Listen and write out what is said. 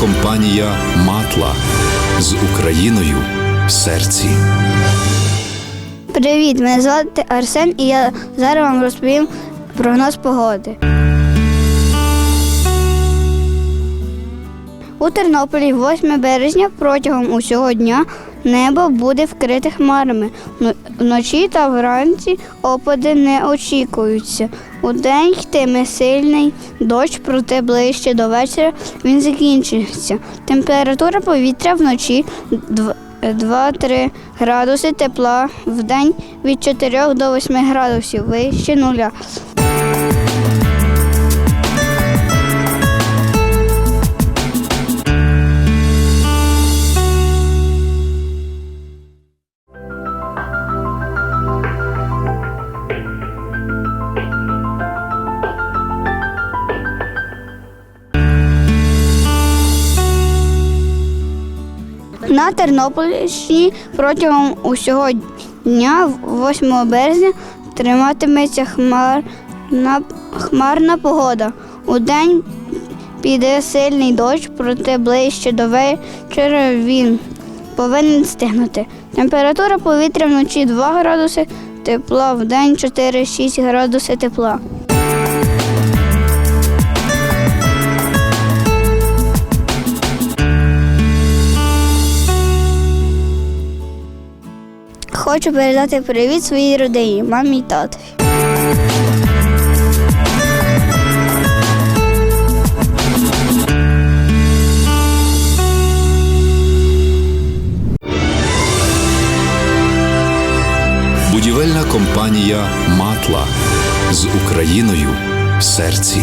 компанія Матла з Україною в серці. Привіт, мене звати Арсен, і я зараз вам розповім прогноз погоди. У Тернополі 8 березня протягом усього дня небо буде вкрите хмарами. Вночі та вранці опади не очікуються. У день йтиме сильний дощ, проте ближче до вечора він закінчиться. Температура повітря вночі 2-3 градуси тепла, в день від 4 до 8 градусів вище нуля. На Тернопільщині протягом усього дня, 8 березня, триматиметься хмарна, хмарна погода. У день піде сильний дощ, проте ближче до вечора він повинен стигнути. Температура повітря вночі 2 градуси тепла, в день 4-6 градуси тепла. Хочу передати привіт своїй родині, мамі і татові. Будівельна компанія Матла з Україною в серці.